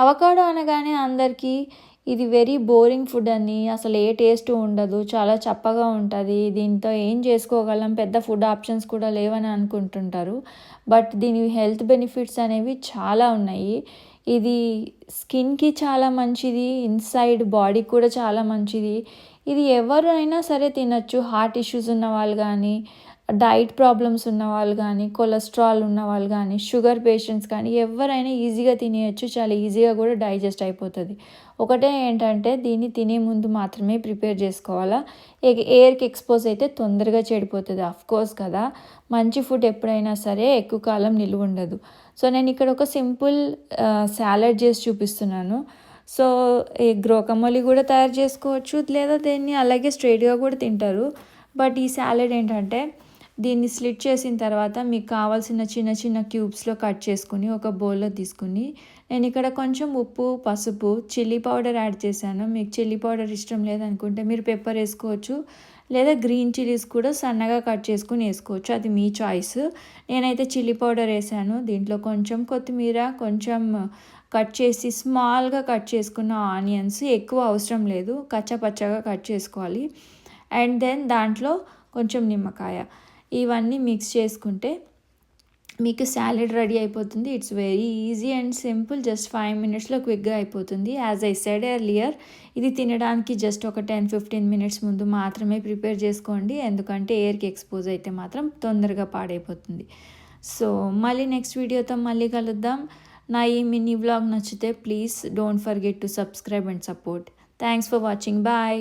Avocado అనగానే అందరికీ ఇది వెరీ బోరింగ్ ఫుడ్ అని అసలు ఏ టేస్ట్ ఉండదు. చాలా చప్పగా ఉంటుంది. దీంతో ఏం చేసుకోగలం? పెద్ద ఫుడ్ ఆప్షన్స్ కూడా లేవని అనుకుంటుంటారు. బట్ దీని హెల్త్ బెనిఫిట్స్ అనేవి చాలా ఉన్నాయి. ఇది స్కిన్కి చాలా మంచిది. ఇన్సైడ్ బాడీకి కూడా చాలా మంచిది. ఇది ఎవరైనా సరే తినచ్చు. హార్ట్ ఇష్యూస్ ఉన్న వాళ్ళు కానీ డైట్ ప్రాబ్లమ్స్ ఉన్న వాళ్ళు కానీ కొలెస్ట్రాల్ ఉన్న వాళ్ళు కానీ షుగర్ పేషెంట్స్ కానీ ఎవరైనా ఈజీగా తినేయచ్చు చాలా ఈజీగా కూడా డైజెస్ట్ అయిపోతుంది. ఒకటే ఏంటంటే దీన్ని తినే ముందు మాత్రమే ప్రిపేర్ చేసుకోవాలా. ఎయిర్కి ఎక్స్పోజ్ అయితే తొందరగా చెడిపోతుంది కోర్స్ కదా. మంచి ఫుడ్ ఎప్పుడైనా సరే ఎక్కువ కాలం నిలువ ఉండదు. సో నేను ఇక్కడ ఒక సింపుల్ సాలడ్ చేసి చూపిస్తున్నాను. సో ఈ గ్రోకమోలి కూడా తయారు చేసుకోవచ్చు లేదా దీన్ని అలాగే స్ట్రైట్గా కూడా తింటారు. బట్ ఈ సాలెడ్ ఏంటంటే దీన్ని స్లిట్ చేసిన తర్వాత మీకు కావాల్సిన చిన్న చిన్న క్యూబ్స్లో కట్ చేసుకుని ఒక బౌల్లో తీసుకుని నేను ఇక్కడ కొంచెం ఉప్పు పసుపు చిల్లీ పౌడర్ యాడ్ చేశాను. మీకు చిల్లీ పౌడర్ ఇష్టం లేదనుకుంటే మీరు పెప్పర్ వేసుకోవచ్చు. లేదా గ్రీన్ చిల్లీస్ కూడా సన్నగా కట్ చేసుకుని వేసుకోవచ్చు. అది మీ చాయిస్. నేనైతే చిల్లీ పౌడర్ వేసాను. దీంట్లో కొంచెం కొత్తిమీర కొంచెం కట్ చేసి స్మాల్గా కట్ చేసుకున్న ఆనియన్స్ ఎక్కువ అవసరం లేదు. కచ్చపచ్చగా కట్ చేసుకోవాలి. అండ్ దెన్ దాంట్లో కొంచెం నిమ్మకాయ. ఇవన్నీ మిక్స్ చేసుకుంటే మీకు సాలెడ్ రెడీ అయిపోతుంది. It's very easy and simple just five మినిట్స్లో క్విక్గా అయిపోతుంది. యాజ్ ఐ సెడ్ ఎర్లియర్ ఇది తినడానికి జస్ట్ ఒక టెన్ ఫిఫ్టీన్ మినిట్స్ ముందు మాత్రమే ప్రిపేర్ చేసుకోండి. ఎందుకంటే ఎయిర్కి ఎక్స్పోజ్ అయితే మాత్రం తొందరగా పాడైపోతుంది. సో మళ్ళీ నెక్స్ట్ వీడియోతో మళ్ళీ కలుద్దాం. నా ఈ మినీ వ్లాగ్ నచ్చితే please don't forget to subscribe and support thanks for watching bye